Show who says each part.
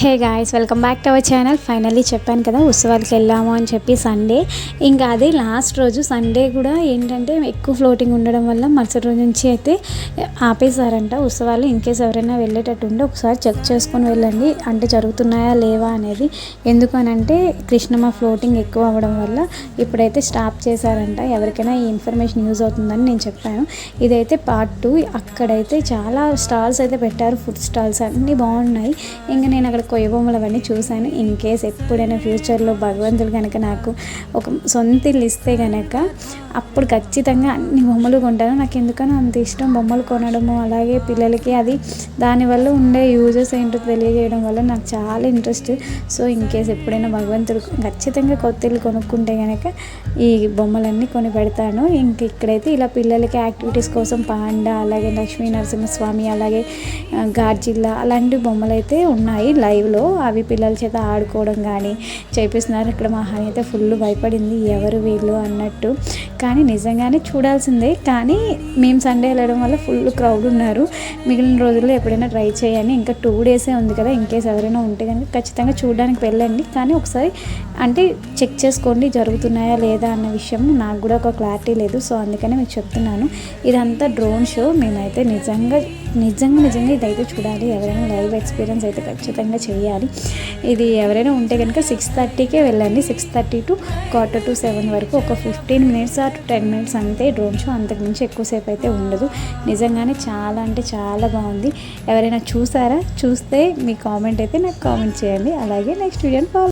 Speaker 1: Hey guys welcome back to our channel. Finally చెప్పాను కదా ఉత్సవాలకి వెళ్ళాము అని చెప్పి సండే. ఇంకా అదే లాస్ట్ రోజు సండే కూడా ఏంటంటే ఎక్కువ ఫ్లోటింగ్ ఉండడం వల్ల మరుసటి రోజు నుంచి అయితే ఆపేశారంట ఉత్సవాలు. ఇన్కేస్ ఎవరైనా వెళ్ళేటట్టు ఉంటే ఒకసారి చెక్ చేసుకొని వెళ్ళండి. అంటే జరుగుతున్నాయా లేవా అనేది. ఎందుకనంటే కృష్ణమ్మ ఫ్లోటింగ్ ఎక్కువ అవ్వడం వల్ల ఇప్పుడైతే స్టాప్ చేశారంట. ఎవరికైనా ఈ ఇన్ఫర్మేషన్ యూజ్ అవుతుందని నేను చెప్పాను. ఇదైతే పార్ట్ టూ. అక్కడైతే చాలా స్టాల్స్ అయితే పెట్టారు. ఫుడ్ స్టాల్స్ అన్నీ బాగున్నాయి. ఇంకా నేను అక్కడ కొయ్య బొమ్మలు అవన్నీ చూశాను. ఇన్ కేస్ ఎప్పుడైనా ఫ్యూచర్లో భగవంతుడు కనుక నాకు ఒక సొంత ఇల్లు ఇస్తే కనుక అప్పుడు ఖచ్చితంగా అన్ని బొమ్మలు కొంటాను. నాకు ఎందుకనో అంత ఇష్టం బొమ్మలు కొనడము అలాగే పిల్లలకి అది దానివల్ల ఉండే యూజెస్ ఏంటో తెలియజేయడం వల్ల నాకు చాలా ఇంట్రెస్ట్ సో ఇన్ కేస్ ఎప్పుడైనా భగవంతుడు ఖచ్చితంగా కొత్త ఇల్లు కొనుక్కుంటే కనుక ఈ బొమ్మలన్నీ కొని పెడతాను. ఇంక ఇక్కడైతే ఇలా పిల్లలకి యాక్టివిటీస్ కోసం పాండా అలాగే లక్ష్మీ నరసింహస్వామి అలాగే గార్జిల్లా అలాంటి బొమ్మలు అయితే ఉన్నాయి లైవ్లో అవి పిల్లల చేత ఆడుకోవడం కానీ చేపిస్తున్నారు. ఇక్కడ మా హాని అయితే ఫుల్ భయపడింది. ఎవరు వీళ్ళు అన్నట్టు. కానీ నిజంగానే చూడాల్సిందే. కానీ మేము సండే వెళ్ళడం వల్ల ఫుల్ క్రౌడ్ ఉన్నారు. మిగిలిన రోజుల్లో ఎప్పుడైనా ట్రై చేయండి. ఇంకా టూ డేసే ఉంది కదా. ఇంకేస్ ఎవరైనా ఉంటే కనుక ఖచ్చితంగా చూడడానికి వెళ్ళండి. కానీ ఒకసారి అంటే చెక్ చేసుకోండి జరుగుతున్నాయా లేదా అన్న విషయం నాకు కూడా ఒక క్లారిటీ లేదు. సో అందుకనే మీకు చెప్తున్నాను. ఇదంతా డ్రోన్ షో. మేమైతే నిజంగా నిజంగా నిజంగా ఇదైతే చూడాలి. ఎవరైనా లైవ్ ఎక్స్పీరియన్స్ అయితే ఖచ్చితంగా చేయాలి. ఇది ఎవరైనా ఉంటే కనుక సిక్స్ థర్టీకే వెళ్ళండి. Six thirty to quarter to seven వరకు ఒక fifteen minutes or ten minutes అంతే డ్రోన్ షో అంతకుమించి ఎక్కువసేపు అయితే ఉండదు. నిజంగానే చాలా అంటే చాలా బాగుంది. ఎవరైనా చూసారా? చూస్తే మీ కామెంట్ అయితే నాకు కామెంట్ చేయండి. అలాగే నెక్స్ట్ వీడియోని ఫాలో